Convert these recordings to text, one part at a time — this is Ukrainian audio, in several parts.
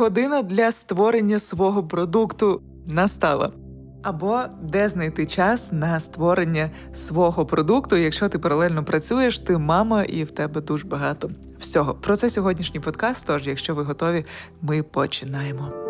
Година для створення свого продукту настала. Або де знайти час на створення свого продукту, якщо ти паралельно працюєш, ти мама і в тебе дуже багато всього. Про це сьогоднішній подкаст. Тож, якщо ви готові, ми починаємо.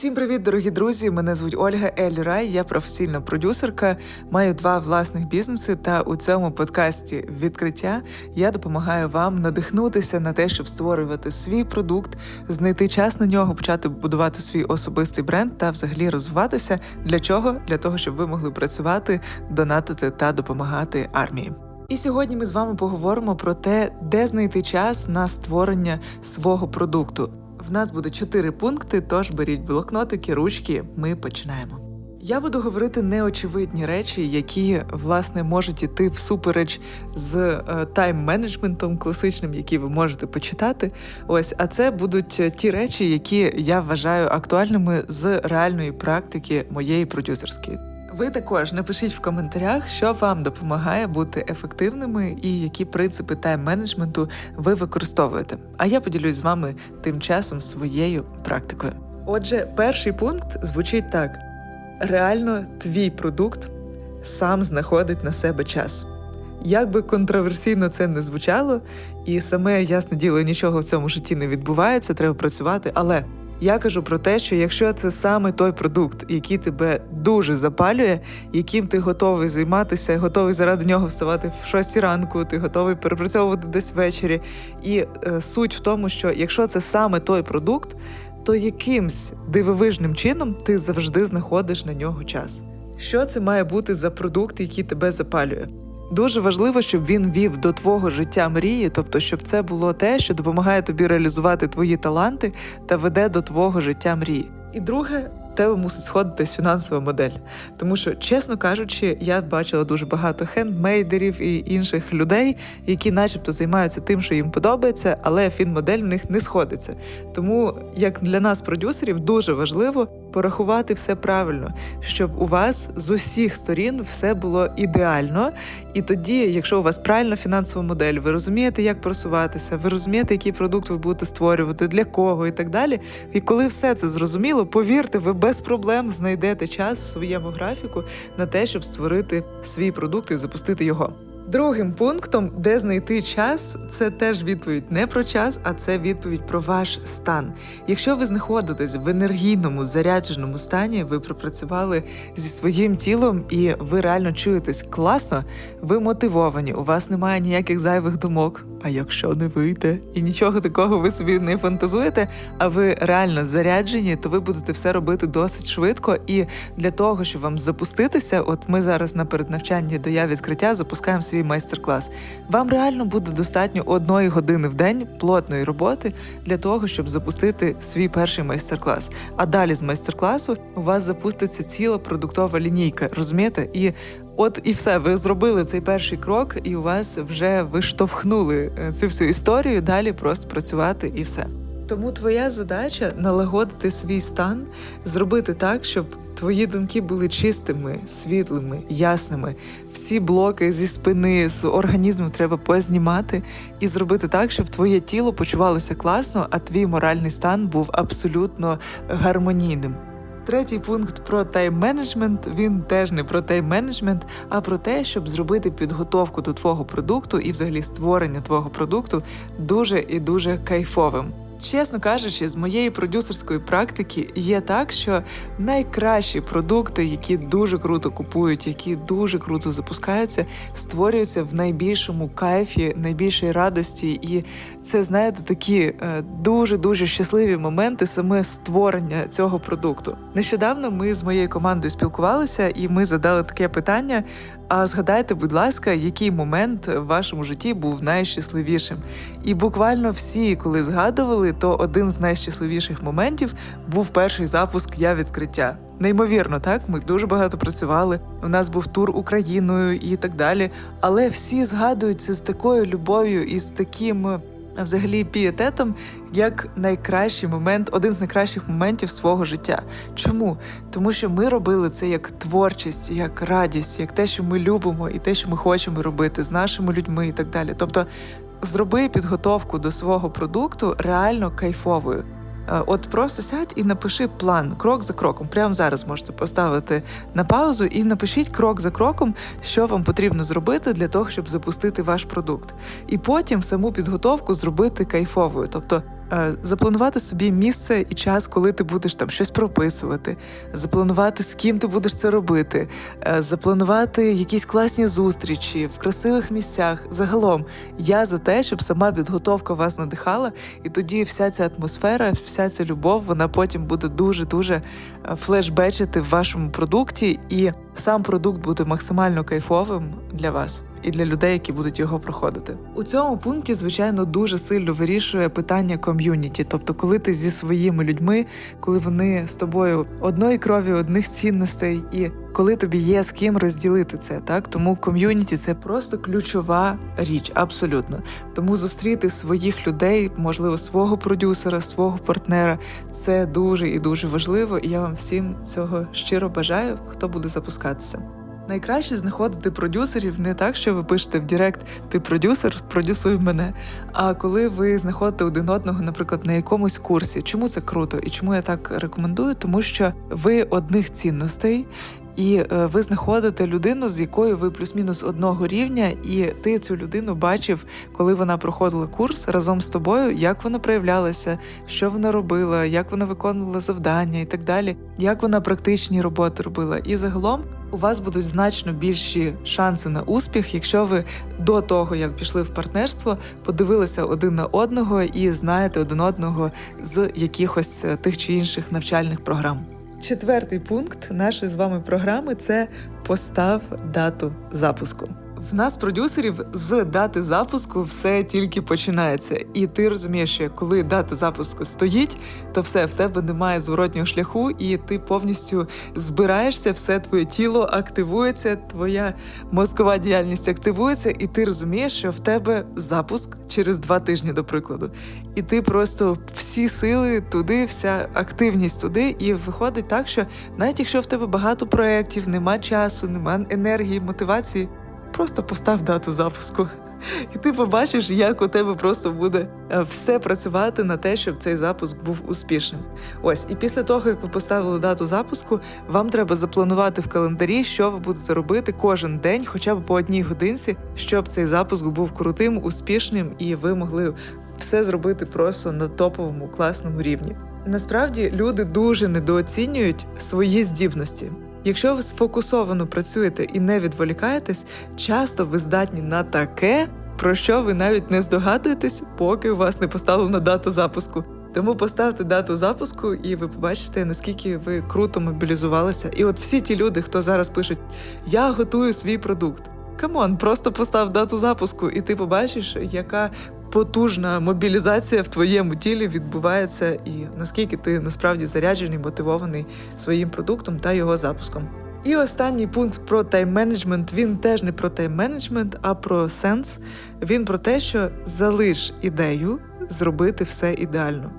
Усім привіт, дорогі друзі! Мене звуть Ольга Ель Рай, я професійна продюсерка, маю два власних бізнеси. Та у цьому подкасті відкриття я допомагаю вам надихнутися на те, щоб створювати свій продукт, знайти час на нього, почати будувати свій особистий бренд та взагалі розвиватися. Для чого? Для того, щоб ви могли працювати, донатити та допомагати армії. І сьогодні ми з вами поговоримо про те, де знайти час на створення свого продукту. В нас буде чотири пункти, тож беріть блокнотики, ручки. Ми починаємо. Я буду говорити неочевидні речі, які власне можуть іти всупереч з е, тайм-менеджментом класичним, які ви можете почитати. Ось, а це будуть е, ті речі, які я вважаю актуальними з реальної практики моєї продюсерської. Ви також напишіть в коментарях, що вам допомагає бути ефективними і які принципи тайм-менеджменту ви використовуєте. А я поділюсь з вами тим часом своєю практикою. Отже, перший пункт звучить так: реально твій продукт сам знаходить на себе час. Як би контроверсійно це не звучало, і саме ясне діло, нічого в цьому житті не відбувається, треба працювати, але. Я кажу про те, що якщо це саме той продукт, який тебе дуже запалює, яким ти готовий займатися, готовий заради нього вставати в 6 ранку, ти готовий перепрацьовувати десь ввечері. І е, суть в тому, що якщо це саме той продукт, то якимсь дивовижним чином ти завжди знаходиш на нього час. Що це має бути за продукт, який тебе запалює? Дуже важливо, щоб він вів до твого життя мрії, тобто, щоб це було те, що допомагає тобі реалізувати твої таланти та веде до твого життя мрії. І друге, тебе мусить сходитись фінансова модель. Тому що, чесно кажучи, я бачила дуже багато хендмейдерів і інших людей, які, начебто, займаються тим, що їм подобається, але фінмодель в них не сходиться. Тому, як для нас, продюсерів, дуже важливо порахувати все правильно, щоб у вас з усіх сторін все було ідеально. І тоді, якщо у вас правильна фінансова модель, ви розумієте, як просуватися, ви розумієте, який продукт ви будете створювати, для кого і так далі. І коли все це зрозуміло, повірте, ви без проблем знайдете час в своєму графіку на те, щоб створити свій продукт і запустити його. Другим пунктом, де знайти час, це теж відповідь не про час, а це відповідь про ваш стан. Якщо ви знаходитесь в енергійному зарядженому стані, ви пропрацювали зі своїм тілом і ви реально чуєтесь класно, ви мотивовані, у вас немає ніяких зайвих думок. А якщо не вийде і нічого такого ви собі не фантазуєте, а ви реально заряджені, то ви будете все робити досить швидко. І для того, щоб вам запуститися, от ми зараз на переднавчанні до я відкриття запускаємо свій майстер-клас. Вам реально буде достатньо одної години в день плотної роботи для того, щоб запустити свій перший майстер-клас. А далі з майстер-класу у вас запуститься ціла продуктова лінійка, розумієте? І От і все, ви зробили цей перший крок, і у вас вже виштовхнули е, цю всю історію. Далі просто працювати і все. Тому твоя задача налагодити свій стан, зробити так, щоб твої думки були чистими, світлими, ясними. Всі блоки зі спини, з організму треба познімати і зробити так, щоб твоє тіло почувалося класно, а твій моральний стан був абсолютно гармонійним. Третій пункт про тайм-менеджмент, він теж не про тайм-менеджмент, а про те, щоб зробити підготовку до твого продукту і, взагалі, створення твого продукту дуже і дуже кайфовим. Чесно кажучи, з моєї продюсерської практики є так, що найкращі продукти, які дуже круто купують, які дуже круто запускаються, створюються в найбільшому кайфі, найбільшій радості. І це, знаєте, такі дуже дуже щасливі моменти саме створення цього продукту. Нещодавно ми з моєю командою спілкувалися, і ми задали таке питання: а згадайте, будь ласка, який момент в вашому житті був найщасливішим? І буквально всі, коли згадували, то один з найщасливіших моментів був перший запуск я відкриття. Неймовірно, так ми дуже багато працювали. У нас був тур Україною і так далі. Але всі згадують це з такою любов'ю і з таким взагалі пієтетом як найкращий момент, один з найкращих моментів свого життя. Чому? Тому що ми робили це як творчість, як радість, як те, що ми любимо, і те, що ми хочемо робити з нашими людьми, і так далі. Тобто, зроби підготовку до свого продукту реально кайфовою. Е, от просто сядь і напиши план крок за кроком. Прямо зараз можете поставити на паузу і напишіть крок за кроком, що вам потрібно зробити для того, щоб запустити ваш продукт. І потім саму підготовку зробити кайфовою. Тобто запланувати собі місце і час, коли ти будеш там щось прописувати, запланувати, з ким ти будеш це робити, е, запланувати якісь класні зустрічі в красивих місцях. Загалом я за те, щоб сама підготовка вас надихала, і тоді вся ця атмосфера, вся ця любов, вона потім буде дуже дуже е, флешбечити в вашому продукті, і сам продукт буде максимально кайфовим для вас і для людей, які будуть його проходити. У цьому пункті, звичайно, дуже сильно вирішує питання ком'юніті, тобто, коли ти зі своїми людьми, коли вони з тобою одної крові, одних цінностей, і коли тобі є з ким розділити це, так тому ком'юніті це просто ключова річ, абсолютно. Тому зустріти своїх людей, можливо, свого продюсера, свого партнера, це дуже і дуже важливо. І я вам всім цього щиро бажаю, хто буде запускатися. Найкраще знаходити продюсерів не так, що ви пишете в Директ Ти продюсер, продюсуй мене. А коли ви знаходите один одного, наприклад, на якомусь курсі, чому це круто і чому я так рекомендую? Тому що ви одних цінностей. І е, ви знаходите людину, з якою ви плюс-мінус одного рівня, і ти цю людину бачив, коли вона проходила курс разом з тобою, як вона проявлялася, що вона робила, як вона виконувала завдання і так далі, як вона практичні роботи робила. І загалом у вас будуть значно більші шанси на успіх, якщо ви до того, як пішли в партнерство, подивилися один на одного і знаєте один одного з якихось е, тих чи інших навчальних програм. Четвертий пункт нашої з вами програми це постав дату запуску. В нас, продюсерів, з дати запуску все тільки починається, і ти розумієш, що коли дата запуску стоїть, то все в тебе немає зворотнього шляху, і ти повністю збираєшся, все твоє тіло активується, твоя мозкова діяльність активується, і ти розумієш, що в тебе запуск через два тижні, до прикладу. І ти просто всі сили туди, вся активність туди, і виходить так, що навіть якщо в тебе багато проєктів, нема часу, нема енергії, мотивації просто постав дату запуску. І ти побачиш, як у тебе просто буде е, все працювати на те, щоб цей запуск був успішним. Ось, і після того, як ви поставили дату запуску, вам треба запланувати в календарі, що ви будете робити кожен день, хоча б по одній годинці, щоб цей запуск був крутим, успішним, і ви могли все зробити просто на топовому класному рівні. Насправді люди дуже недооцінюють свої здібності. Якщо ви сфокусовано працюєте і не відволікаєтесь, часто ви здатні на таке, про що ви навіть не здогадуєтесь, поки у вас не поставлена дата запуску. Тому поставте дату запуску, і ви побачите, наскільки ви круто мобілізувалися. І от всі ті люди, хто зараз пишуть Я готую свій продукт. Камон, просто постав дату запуску, і ти побачиш, яка потужна мобілізація в твоєму тілі відбувається, і наскільки ти насправді заряджений, мотивований своїм продуктом та його запуском. І останній пункт про тайм-менеджмент, він теж не про тайм-менеджмент, а про сенс. Він про те, що залиш ідею зробити все ідеально.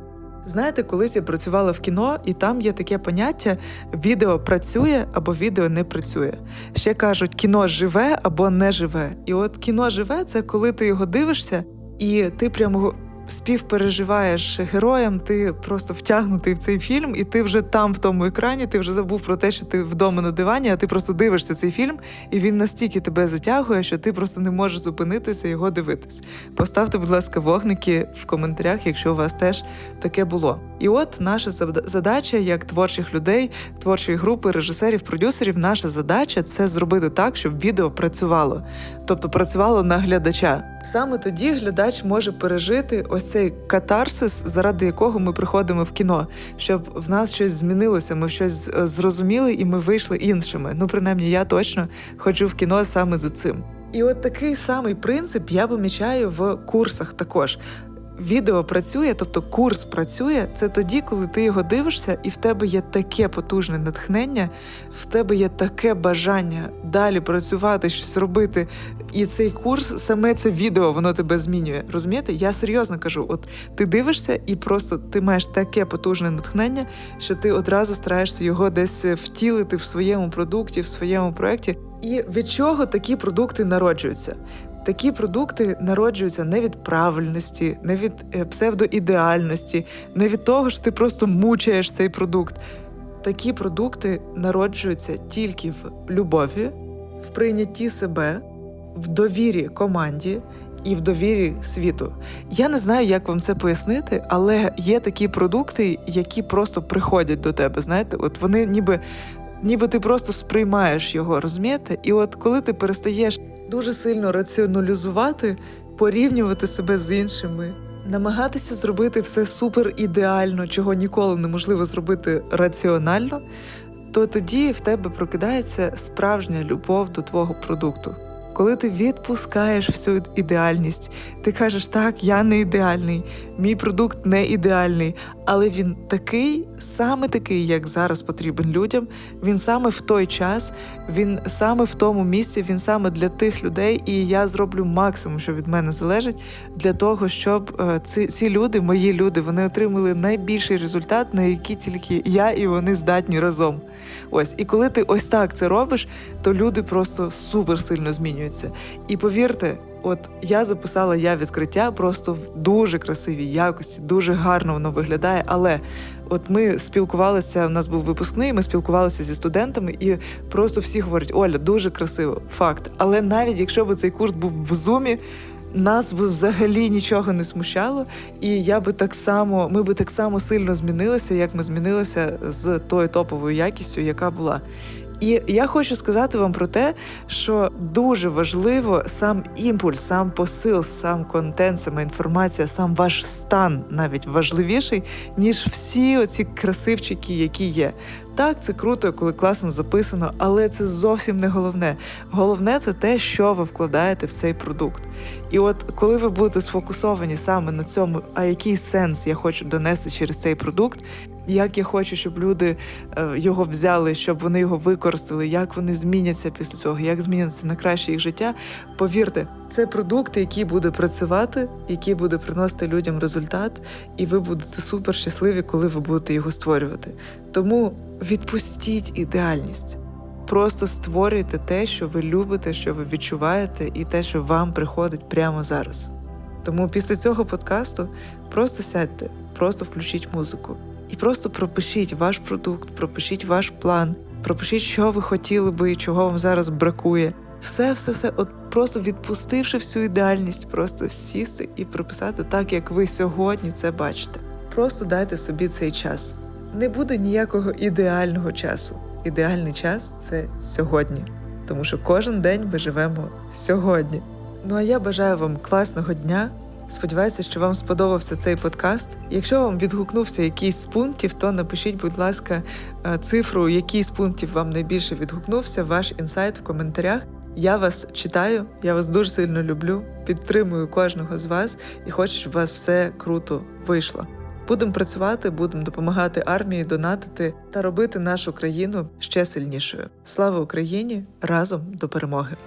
Знаєте, колись я працювала в кіно, і там є таке поняття: відео працює або відео не працює. Ще кажуть, кіно живе або не живе. І от кіно живе це коли ти його дивишся, і ти прямо співпереживаєш героям, ти просто втягнутий в цей фільм, і ти вже там, в тому екрані, ти вже забув про те, що ти вдома на дивані, а ти просто дивишся цей фільм, і він настільки тебе затягує, що ти просто не можеш зупинитися його дивитись. Поставте, будь ласка, вогники в коментарях, якщо у вас теж таке було. І от наша задача, як творчих людей, творчої групи, режисерів, продюсерів, наша задача це зробити так, щоб відео працювало, тобто працювало на глядача. Саме тоді глядач може пережити ось цей катарсис, заради якого ми приходимо в кіно, щоб в нас щось змінилося, ми щось е, зрозуміли і ми вийшли іншими. Ну, принаймні, я точно ходжу в кіно саме за цим. І от такий самий принцип я помічаю в курсах також. Відео працює, тобто курс працює, це тоді, коли ти його дивишся, і в тебе є таке потужне натхнення, в тебе є таке бажання далі працювати, щось робити. І цей курс, саме це відео, воно тебе змінює. Розумієте? Я серйозно кажу: от ти дивишся, і просто ти маєш таке потужне натхнення, що ти одразу стараєшся його десь втілити в своєму продукті, в своєму проєкті. І від чого такі продукти народжуються? Такі продукти народжуються не від правильності, не від е, псевдоідеальності, не від того, що ти просто мучаєш цей продукт. Такі продукти народжуються тільки в любові, в прийнятті себе, в довірі команді і в довірі світу. Я не знаю, як вам це пояснити, але є такі продукти, які просто приходять до тебе. Знаєте, от вони ніби. Ніби ти просто сприймаєш його, розумієте? І от коли ти перестаєш дуже сильно раціоналізувати, порівнювати себе з іншими, намагатися зробити все супер ідеально, чого ніколи неможливо зробити раціонально, то тоді в тебе прокидається справжня любов до твого продукту. Коли ти відпускаєш всю ідеальність, ти кажеш, так, я не ідеальний, мій продукт не ідеальний, але він такий, саме такий, як зараз потрібен людям. Він саме в той час, він саме в тому місці, він саме для тих людей, і я зроблю максимум, що від мене залежить, для того, щоб е, ці, ці люди, мої люди, вони отримали найбільший результат, на який тільки я і вони здатні разом. Ось, і коли ти ось так це робиш, то люди просто супер сильно змінюються. І повірте. От я записала я відкриття просто в дуже красивій якості, дуже гарно воно виглядає. Але от ми спілкувалися, у нас був випускний, ми спілкувалися зі студентами, і просто всі говорять: Оля, дуже красиво, факт. Але навіть якщо б цей курс був в зумі. Нас би взагалі нічого не смущало, і я би так само, ми би так само сильно змінилися, як ми змінилися з тою топовою якістю, яка була. І я хочу сказати вам про те, що дуже важливо сам імпульс, сам посил, сам контент, сама інформація, сам ваш стан навіть важливіший, ніж всі оці красивчики, які є. Так, це круто, коли класно записано, але це зовсім не головне. Головне це те, що ви вкладаєте в цей продукт. І от коли ви будете сфокусовані саме на цьому, а який сенс я хочу донести через цей продукт, як я хочу, щоб люди е, його взяли, щоб вони його використали, як вони зміняться після цього, як зміняться на краще їх життя. Повірте, це продукт, який буде працювати, який буде приносити людям результат, і ви будете супер щасливі, коли ви будете його створювати. Тому відпустіть ідеальність. Просто створюйте те, що ви любите, що ви відчуваєте, і те, що вам приходить прямо зараз. Тому після цього подкасту просто сядьте, просто включіть музику. І просто пропишіть ваш продукт, пропишіть ваш план, пропишіть, що ви хотіли би і чого вам зараз бракує. Все, все, все, от просто відпустивши всю ідеальність, просто сісти і прописати так, як ви сьогодні це бачите. Просто дайте собі цей час. Не буде ніякого ідеального часу. Ідеальний час це сьогодні, тому що кожен день ми живемо сьогодні. Ну а я бажаю вам класного дня. Сподіваюся, що вам сподобався цей подкаст. Якщо вам відгукнувся якийсь з пунктів, то напишіть, будь ласка, е, цифру, який з пунктів вам найбільше відгукнувся, ваш інсайт в коментарях. Я вас читаю, я вас дуже сильно люблю, підтримую кожного з вас і хочу, щоб у вас все круто вийшло. Будемо працювати, будемо допомагати армії, донатити та робити нашу країну ще сильнішою. Слава Україні! Разом до перемоги!